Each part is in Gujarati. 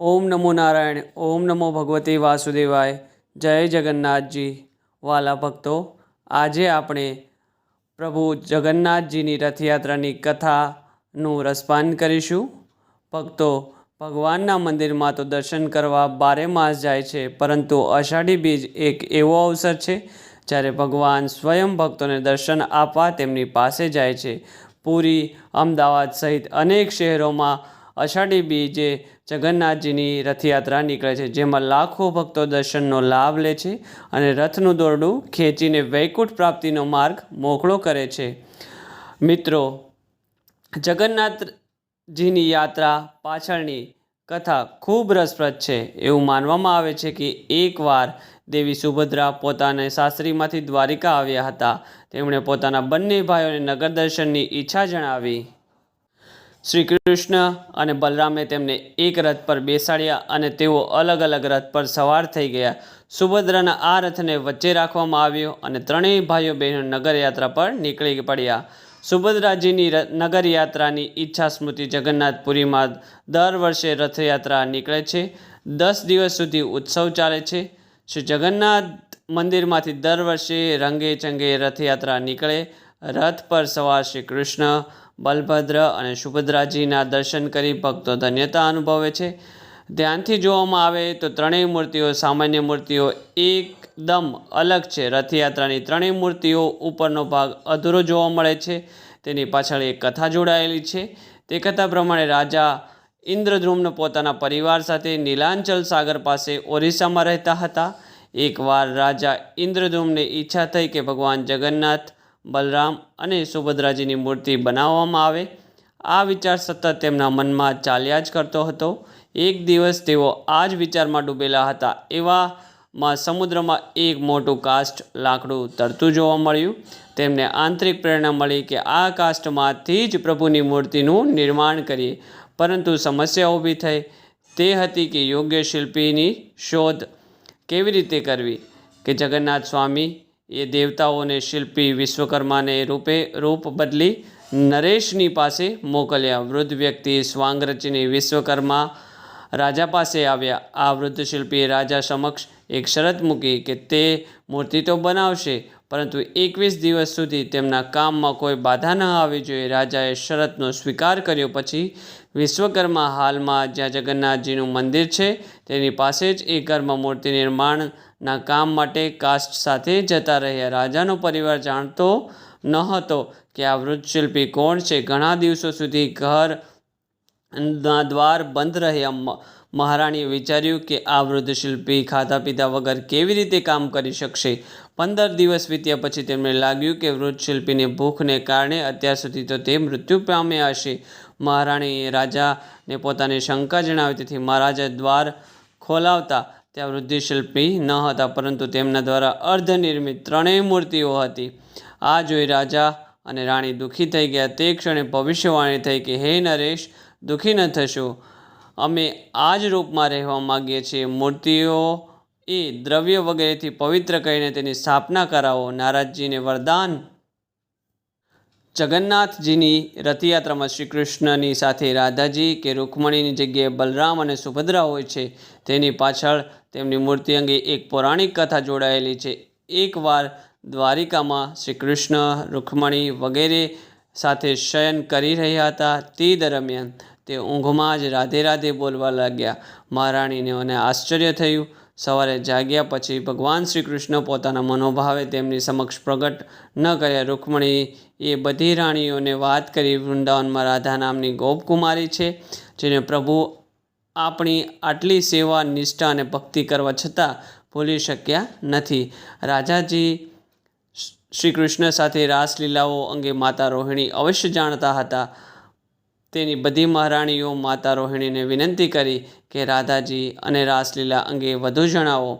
ઓમ નમો નારાયણ, ઓમ નમો ભગવતે વાસુદેવાય, જય જગન્નાથજી. વાલા ભક્તો, આજે આપણે પ્રભુ જગન્નાથજીની રથયાત્રાની કથાનું રસપાન કરીશું. ભક્તો, ભગવાનના મંદિરમાં તો દર્શન કરવા બારે માસ જાય છે, પરંતુ અષાઢી બીજ એક એવો અવસર છે, જ્યારે ભગવાન સ્વયં ભક્તોને દર્શન આપવા તેમની પાસે જાય છે. પુરી અમદાવાદ સહિત અનેક શહેરોમાં અષાઢી બીજે જગન્નાથજીની રથયાત્રા નીકળે છે, જેમાં લાખો ભક્તો દર્શનનો લાભ લે છે અને રથનું દોરડું ખેંચીને વૈકુંઠ પ્રાપ્તિનો માર્ગ મોકળો કરે છે. મિત્રો, જગન્નાથજીની યાત્રા પાછળની કથા ખૂબ રસપ્રદ છે. એવું માનવામાં આવે છે કે એકવાર દેવી સુભદ્રા પોતાને સાસરીમાંથી દ્વારિકા આવ્યા હતા, તેમણે પોતાના બંને ભાઈઓને નગર દર્શનની ઈચ્છા જણાવી. શ્રી કૃષ્ણ અને બલરામે તેમને એક રથ પર બેસાડ્યા અને તેઓ અલગ અલગ રથ પર સવાર થઈ ગયા. સુભદ્રાના આ રથને વચ્ચે રાખવામાં આવ્યો અને ત્રણેય ભાઈઓ બહેનો નગરયાત્રા પર નીકળી પડ્યા. સુભદ્રાજીની નગરયાત્રાની ઈચ્છા સ્મૃતિ જગન્નાથપુરીમાં દર વર્ષે રથયાત્રા નીકળે છે. દસ દિવસ સુધી ઉત્સવ ચાલે છે. શ્રી જગન્નાથ મંદિરમાંથી દર વર્ષે રંગે ચંગે રથયાત્રા નીકળે. રથ પર સવાર શ્રી કૃષ્ણ બલભદ્ર અને સુભદ્રાજીના દર્શન કરી ભક્તો ધન્યતા અનુભવે છે. ધ્યાનથી જોવામાં આવે તો ત્રણેય મૂર્તિઓ સામાન્ય મૂર્તિઓ એકદમ અલગ છે. રથયાત્રાની ત્રણેય મૂર્તિઓ ઉપરનો ભાગ અધૂરો જોવા મળે છે. તેની પાછળ એક કથા જોડાયેલી છે. તે કથા પ્રમાણે રાજા ઇન્દ્રદ્રુમ્ન પોતાના પરિવાર સાથે નીલાંચલ સાગર પાસે ઓરિસ્સામાં રહેતા હતા. એકવાર રાજા ઇન્દ્રધ્રુમને ઈચ્છા થઈ કે ભગવાન જગન્નાથ બલરામ અને સુભદ્રાજીની મૂર્તિ બનાવવામાં આવે. આ વિચાર સતત તેમના મનમાં ચાલ્યા જ કરતો હતો. એક દિવસ તેઓ આ જ વિચારમાં ડૂબેલા હતા. એવામાં સમુદ્રમાં એક મોટું કાસ્ટ લાકડું તરતું જોવા મળ્યું. તેમને આંતરિક પ્રેરણા મળી કે આ કાસ્ટમાંથી જ પ્રભુની મૂર્તિનું નિર્માણ કરીએ. પરંતુ સમસ્યા ઊભી થઈ. તે હતી કે યોગ્ય શિલ્પીની શોધ કેવી રીતે કરવી? કે જગન્નાથ સ્વામી એ દેવતાઓને શિલ્પી વિશ્વકર્માને રૂપે રૂપ બદલી નરેશની પાસે મોકલ્યા. વૃદ્ધ વ્યક્તિ સ્વાંગ રચીને વિશ્વકર્મા રાજા પાસે આવ્યા. આ વૃદ્ધ શિલ્પીએ રાજા સમક્ષ એક શરત મૂકી કે તે મૂર્તિ તો બનાવશે, પરંતુ એકવીસ દિવસ સુધી તેમના કામમાં કોઈ બાધા ન આવવી જોઈએ. રાજાએ શરતનો સ્વીકાર કર્યો. પછી વિશ્વકર્મા હાલમાં જ્યાં જગન્નાથજીનું મંદિર છે, તેની પાસે જ એ કર્મ મૂર્તિ નિર્માણના કામ માટે કાસ્ટ સાથે જતા રહ્યા. રાજાનો પરિવાર જાણતો ન હતો કે આ વૃદ્ધશિલ્પી કોણ છે. ઘણા દિવસો સુધી ઘર ના દ્વાર બંધ રહ્યા. મહારાણીએ વિચાર્યું કે આ વૃદ્ધ શિલ્પી ખાધા પીધા વગર કેવી રીતે કામ કરી શકશે? પંદર દિવસ વીત્યા પછી તેમને લાગ્યું કે વૃદ્ધ શિલ્પીની ભૂખને કારણે અત્યાર સુધી તો તે મૃત્યુ પામ્યા હશે. મહારાણીએ રાજાને પોતાની શંકા જણાવી. તેથી મહારાજા દ્વાર ખોલાવતા ત્યાં વૃદ્ધિશિલ્પી ન હતા, પરંતુ તેમના દ્વારા અર્ધનિર્મિત ત્રણેય મૂર્તિઓ હતી. આ જોઈ રાજા અને રાણી દુઃખી થઈ ગયા. તે ક્ષણે ભવિષ્યવાણી થઈ કે, હે નરેશ, દુઃખી ન થશો. અમે આ જ રૂપમાં રહેવા માગીએ છીએ. મૂર્તિઓ એ દ્રવ્ય વગેરેથી પવિત્ર કરીને તેની સ્થાપના કરાવો. નારાજજીને વરદાન જગન્નાથજીની રથયાત્રામાં શ્રી કૃષ્ણની સાથે રાધાજી કે રૂકમણીની જગ્યાએ બલરામ અને સુભદ્રા હોય છે, તેની પાછળ તેમની મૂર્તિ અંગે એક પૌરાણિક કથા જોડાયેલી છે. એકવાર દ્વારિકામાં શ્રી કૃષ્ણ રૂકમણી વગેરે સાથે શયન કરી રહ્યા હતા, તે દરમિયાન તે ઊંઘમાં જ રાધે રાધે બોલવા લાગ્યા. મહારાણીને મને આશ્ચર્ય થયું સવારે જાગ્યા પછી ભગવાન શ્રી કૃષ્ણ પોતાના મનોભાવે તેમની સમક્ષ પ્રગટ ન કર્યા. રૂકમણી એ બધી રાણીઓને વાત કરી વૃંદાવનમાં રાધા નામની ગોપકુમારી છે, જેને પ્રભુ આપણી આટલી સેવા, નિષ્ઠા અને ભક્તિ કરવા છતાં ભૂલી શક્યા નથી. રાજાજી શ્રી કૃષ્ણ સાથે રાસલીલાઓ અંગે માતા રોહિણી અવશ્ય જાણતા હતા. તેની બધી મહારાણીઓ માતા રોહિણીને વિનંતી કરી કે રાધાજી અને રાસલીલા અંગે વધુ જણાવો.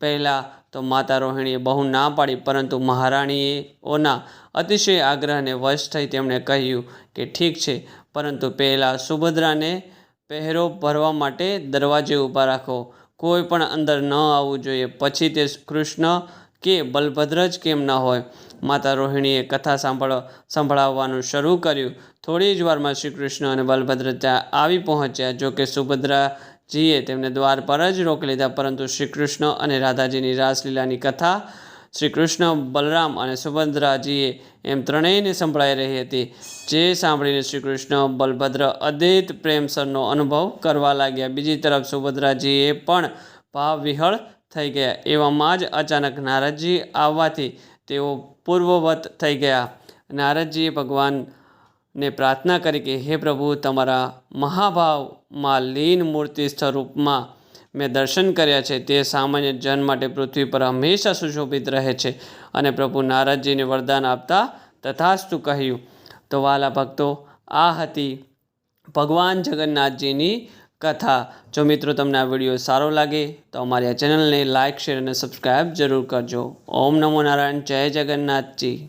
પહેલાં તો માતા રોહિણીએ બહુ ના પાડી, પરંતુ મહારાણીઓના અતિશય આગ્રહને વશ થઈ તેમણે કહ્યું કે ઠીક છે, પરંતુ પહેલાં સુભદ્રાને પહેરો ભરવા માટે દરવાજે ઊભા રાખો. કોઈ પણ અંદર ન આવવું જોઈએ. પછી તે કૃષ્ણ કે બલભદ્ર જ કેમ ન હોય? માતા રોહિણીએ કથા સાંભળ, સંભળાવવાનું શરૂ કર્યું. થોડી જ વારમાં શ્રી કૃષ્ણ અને બલભદ્ર ત્યાં આવી પહોંચ્યા જોકે સુભદ્રાજીએ તેમને દ્વાર પર જ રોકી લીધા, પરંતુ શ્રી કૃષ્ણ અને રાધાજીની રાસલીલાની કથા શ્રી કૃષ્ણ બલરામ અને સુભદ્રાજીએ એમ ત્રણેયને સંભળાઈ રહી હતી. જે સાંભળીને શ્રી કૃષ્ણ બલભદ્ર અદ્વૈત પ્રેમસરનો અનુભવ કરવા લાગ્યા. બીજી તરફ સુભદ્રાજીએ પણ ભાવ વિહળ થઈ ગયા. એવામાં જ અચાનક નારદજી આવવાથી તેઓ પૂર્વવત થઈ ગયા. નારદજીએ ભગવાનને પ્રાર્થના કરી કે, હે પ્રભુ, તમારા મહાભાવમાં લીન મૂર્તિ સ્વરૂપમાં મેં દર્શન કર્યા છે. તે સામાન્ય જન માટે પૃથ્વી પર હંમેશા સુશોભિત રહે છે. અને પ્રભુ નારદજીને વરદાન આપતા તથાસ્તુ કહ્યું, તો વાલા ભક્તો, આ હતી ભગવાન જગન્નાથજીની કથા. જો મિત્રો તમને આ વીડિયો સારો લાગે, તો અમારી આ ચેનલને લાઇક, શેર અને સબસ્ક્રાઈબ જરૂર કરજો. ઓમ નમો નારાયણ, જય જગન્નાથજી.